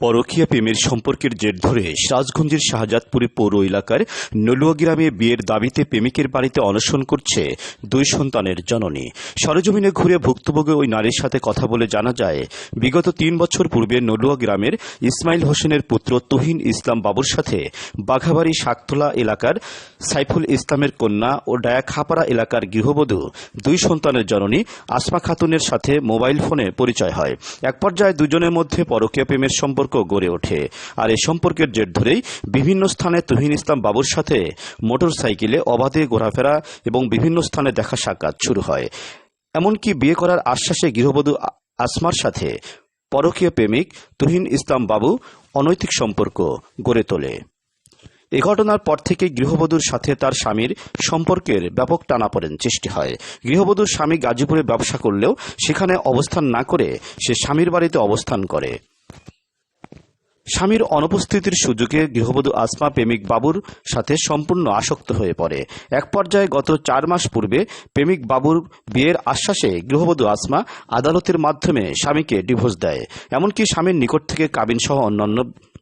পরকীয়া প্রেমের সম্পর্কের জের ধরে সিরাজগঞ্জের শাহজাদপুরে পৌর এলাকার নলুয়া গ্রামে বিয়ের দাবিতে প্রেমিকের বাড়িতে অনশন করছে দুই সন্তানের জননী। সরজমিনে ঘুরে ভুক্তভোগী ওই নারীর সাথে কথা বলে জানা যায়, বিগত তিন বছর পূর্বে নলুয়া গ্রামের ইসমাইল হোসেনের পুত্র তুহিন ইসলাম বাবুর সাথে বাঘাবাড়ি শাকতলা এলাকার সাইফুল ইসলামের কন্যা ও ডায়াখাপাড়া এলাকার গৃহবধূ দুই সন্তানের জননী আসমা খাতুনের সাথে মোবাইল ফোনে পরিচয় হয়। এক পর্যায়ে দুজনের মধ্যে পরকীয়া প্রেমের সম্পর্ক গড়ে ওঠে। আর এই সম্পর্কের জের ধরেই বিভিন্ন স্থানে তুহিন ইসলাম বাবুর সাথে মোটর সাইকেলে অবাধে ঘোরাফেরা এবং বিভিন্ন স্থানে দেখা সাক্ষাৎ শুরু হয়। এমনকি বিয়ে করার আশ্বাসে গৃহবধূ আসমার সাথে পরকীয় প্রেমিক তুহিন ইসলাম বাবু অনৈতিক সম্পর্ক গড়ে তোলে। এ ঘটনার পর থেকে গৃহবধূর সাথে তার স্বামীর সম্পর্কের ব্যাপক টানাপোড়েন সৃষ্টি হয়। গৃহবধূর স্বামী গাজীপুরে ব্যবসা করলেও সেখানে অবস্থান না করে সে স্বামীর বাড়িতে অবস্থান করে। স্বামীর অনুপস্থিতির সুযোগে গৃহবধূ আসমা প্রেমিক বাবুর সাথে সম্পূর্ণ আসক্ত হয়ে পড়ে। এক পর্যায়ে গত চার মাস পূর্বে প্রেমিক বাবুর বিয়ের আশ্বাসে গৃহবধূ আসমা আদালতের মাধ্যমে স্বামীকে ডিভোর্স দেয়। এমনকি স্বামীর নিকট থেকে কাবিন সহ অন্যান্য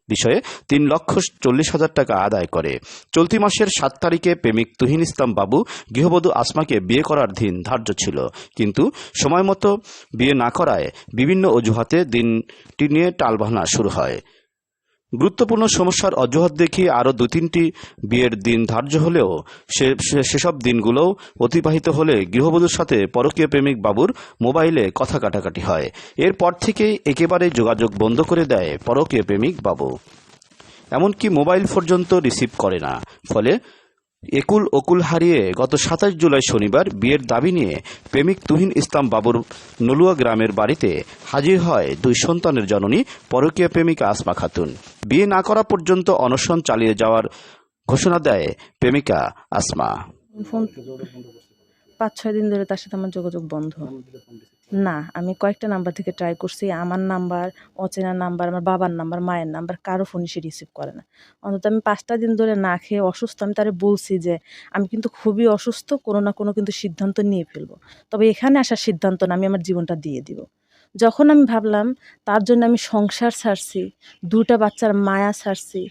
বিষয়ে তিন লক্ষ চল্লিশ হাজার টাকা আদায় করে। চলতি মাসের সাত তারিখে প্রেমিক তুহিন ইসলাম বাবু গৃহবধূ আসমাকে বিয়ে করার দিন ধার্য ছিল। কিন্তু সময় মতো বিয়ে না করায় বিভিন্ন অজুহাতে দিনটি নিয়ে টালবাহানা শুরু হয়। গুরুত্বপূর্ণ সমস্যার অজুহাত দেখিয়ে আরও দু তিনটি বিয়ের দিন ধার্য হলেও সেসব দিনগুলোও অতিবাহিত হলে গৃহবধূর সাথে পরকীয় প্রেমিক বাবুর মোবাইলে কথা কাটাকাটি হয়। এরপর থেকেই একেবারে যোগাযোগ বন্ধ করে দেয় পরকীয় প্রেমিক বাবু। এমনকি মোবাইল পর্যন্ত রিসিভ করে না। ফলে একুল ওকুল হারিয়ে গত সাতাশ জুলাই শনিবার বিয়ের দাবি নিয়ে প্রেমিক তুহিন ইসলাম বাবুর নলুয়া গ্রামের বাড়িতে হাজির হয় দুই সন্তানের জননী পরকীয় প্রেমিকা আসমা খাতুন। বিয়ে না করা পর্যন্ত অনশন চালিয়ে যাওয়ার ঘোষণা দেয় প্রেমিকা আসমা। ফোন পাঁচ, ছয় দিন ধরে তার সাথে আমার যোগাযোগ বন্ধ। না, আমি কয়েকটা নাম্বার থেকে ট্রাই করছি। আমার নাম্বার অচেনা নাম্বার, আমার বাবার নাম্বার, মায়ের নাম্বার, কারও ফোনই সে রিসিভ করে না। অন্তত আমি পাঁচটা দিন ধরে না খেয়ে অসুস্থ, আমি তারে বলছি যে, আমি কিন্তু খুবই অসুস্থ, কোনো না কোনো কিন্তু সিদ্ধান্ত নিয়ে ফেলব। তবে এখানে আসার সিদ্ধান্ত না, আমি আমার জীবনটা দিয়ে দিব। যখন আমি ভাবলাম তার জন্য আমি সংসার ছাড়ছি দুটা বাচ্চার মায়া ছাড়ছি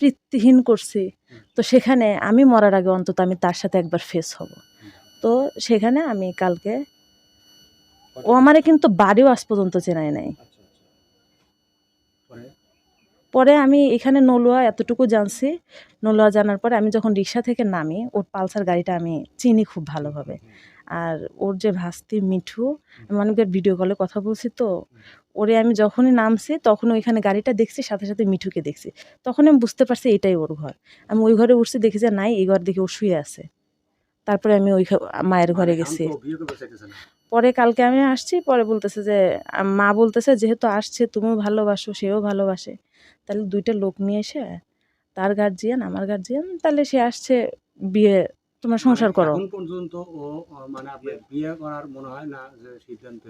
তৃপ্তিহীন করছি তো সেখানে আমি মরার আগে অন্তত আমি তার সাথে একবার ফেস হব। তো সেখানে আমি কালকে ও আমারে কিন্তু বাড়িও আজ পর্যন্ত চেনায় নাই। পরে? আমি এখানে নলুয়া এতটুকু জানছি নলুয়া জানার পরে আমি যখন রিক্সা থেকে নামি ওর পালসার গাড়িটা আমি চিনি খুব ভালোভাবে। আর ওর যে ভাস্তি মিঠু আমি অনেকবার ভিডিও কলে কথা বলছি তো ওরে আমি যখনই নামছি তখন ওইখানে গাড়িটা দেখছি সাথে সাথে মিঠুকে দেখছি। তখন আমি বুঝতে পারছি এটাই ওর ঘর। আমি ওই ঘরে উঠছি দেখি যে নাই এই ঘর দেখি ও শুয়ে আছে। তারপরে আমি ওই মায়ের ঘরে গেছি। পরে কালকে আমি আসছি পরে বলতেছে যে মা বলতেছে যেহেতু আসছে তুমিও ভালোবাসো সেও ভালোবাসে। তাহলে দুইটা লোক নিয়ে এসে তার গার্জিয়ান আমার গার্জিয়ান তাহলে সে আসছে বিয়ে তোমরা সংসার করো। এখন পর্যন্ত ও মানে আপনার বিয়ে করার মনে হয় না যে সিদ্ধান্ত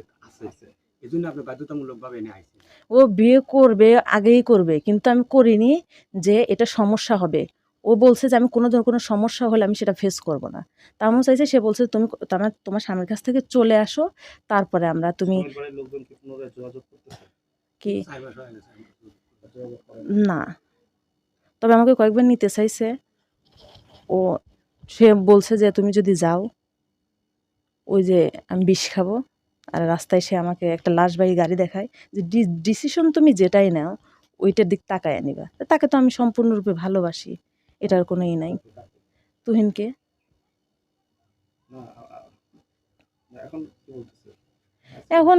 আছে। এই জন্য আপনি বাধ্যতামূলক ভাবে এনে আইছেন ও বিয়ে করবে আগেই করবে কিন্তু আমি করিনি যে এটা সমস্যা হবে। ও বলছে যে আমি কোনো ধরনের কোনো সমস্যা হলে আমি সেটা ফেস করব না। তা আমার চাইছে সে বলছে তুমি তোমার তোমার স্বামীর কাছ থেকে চলে আসো তারপরে আমরা তুমি কি হয়ে না। তবে আমাকে কয়েকবার নিতে চাইছে। ও সে বলছে যে, তুমি যদি যাও, ওই যে আমি বিষ খাব আর রাস্তায় সে আমাকে একটা লাশবাহী গাড়ি দেখায়, যে ডিসিশন তুমি যেটাই নাও, ওইটার দিক তাকায় আনিবা তাকে তো আমি সম্পূর্ণরূপে ভালোবাসি, এটার কোনো ই নাই। তুহিনকে? এখন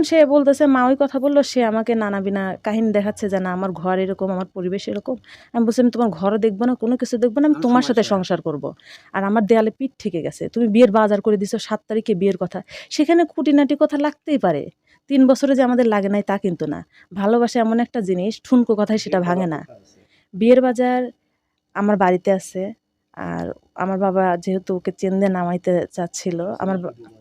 সে বলতেছে মা ওই কথা বলল সে আমাকে নানা বিনা কাহিনী দেখাচ্ছে যে না আমার ঘর এরকম আমার পরিবেশ এরকম। আমি বলছি আমি তোমার ঘরও দেখব না কোনো কিছু দেখব না আমি তোমার সাথে সংসার করব। আর আমার দেয়ালে পিঠ থেকে গেছে। তুমি বিয়ের বাজার করে দিছো সাত তারিখে বিয়ের কথা। সেখানে খুঁটিনাটি কথা লাগতেই পারে। তিন বছরে যে আমাদের লাগে নাই তা কিন্তু না। ভালোবাসা এমন একটা জিনিস ঠুনকো কথায় সেটা ভাঙে না। বিয়ের বাজার আমার বাড়িতে আছে। আর আমার বাবা যেহেতু ওকে চেন্দে নামাইতে চাচ্ছিল আমার বা-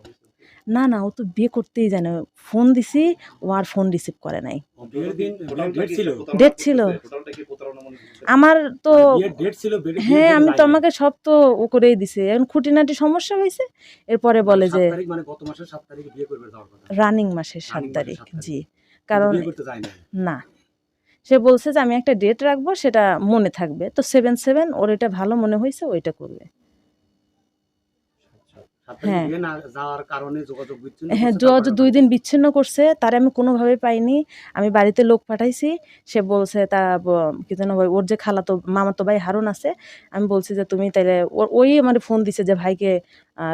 না না ও তো বিয়ে করতেই জানে। ফোন দিছি ও আর ফোন রিসিভ করে নাই। ডেট ছিল? আমার তো বিয়ের ডেট ছিল বিয়ের- হ্যাঁ আমি তো আমাকে সব তো ও করেই দিছে। এখন খুঁটিনাটি সমস্যা হয়েছে এরপরে বলে যে তারিখ মানে গত মাসের সাত তারিখে বিয়ে করবে যাওয়ার কথা? রানিং মাসের সাত তারিখ জি। কারণ বিয়ে করতে যায় না না। সে বলছে যে আমি একটা ডেট রাখব সেটা মনে থাকবে। তো সেভেন সেভেন ওর এটা ভালো মনে হয়েছে ওইটা করবে। হ্যাঁ। যোগাযোগ হ্যাঁ যোগাযোগ দুই দিন বিচ্ছিন্ন করছে তারে আমি কোনোভাবে পাইনি। আমি বাড়িতে লোক পাঠাইছি সে বলছে তা কি যেন ওই- ওর যে খালা খালাতো মামাতো ভাই হারুন আছে আমি বলছি যে তুমি তাইলে ওর- ওই আমার ফোন দিছে যে ভাইকে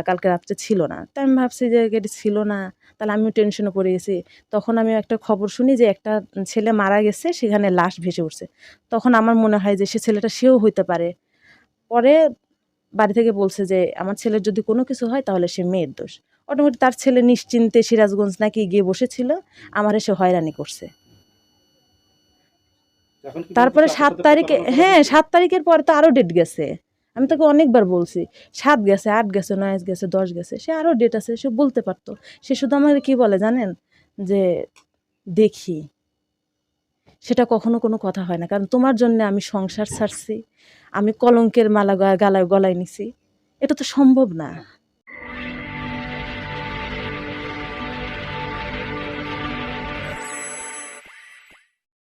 কালকে রাত্রে ছিল না। তাই আমি ভাবছি যে এটি ছিল না তাহলে আমিও টেনশনে পড়ে গেছি। তখন আমি একটা খবর শুনি যে একটা ছেলে মারা গেছে সেখানে লাশ ভেসে উঠছে। তখন আমার মনে হয় যে সে ছেলেটা সেও হইতে পারে। পরে বাড়ি থেকে বলছে যে আমার ছেলের যদি কোনো কিছু হয় তাহলে সে মেয়ের দোষ। অটোমেটিক তার ছেলে নিশ্চিন্তে সিরাজগঞ্জ নাকি গিয়ে বসেছিল আমার এসে হয়রানি করছে। তারপরে সাত তারিখে হ্যাঁ সাত তারিখের পরে তো আরও ডেট গেছে। আমি তাকে অনেকবার বলছি সাত গেছে আট গেছে নয় গেছে দশ গেছে সে আরও ডেট আছে সে বলতে পারতো। সে শুধু আমাকে কি বলে জানেন? যে দেখি। সেটা কখনো কোনো কথা হয় না। কারণ তোমার জন্য আমি সংসার ছাড়ছি আমি কলঙ্কের মালা গলায়, গালায় নিছি। এটা তো সম্ভব না।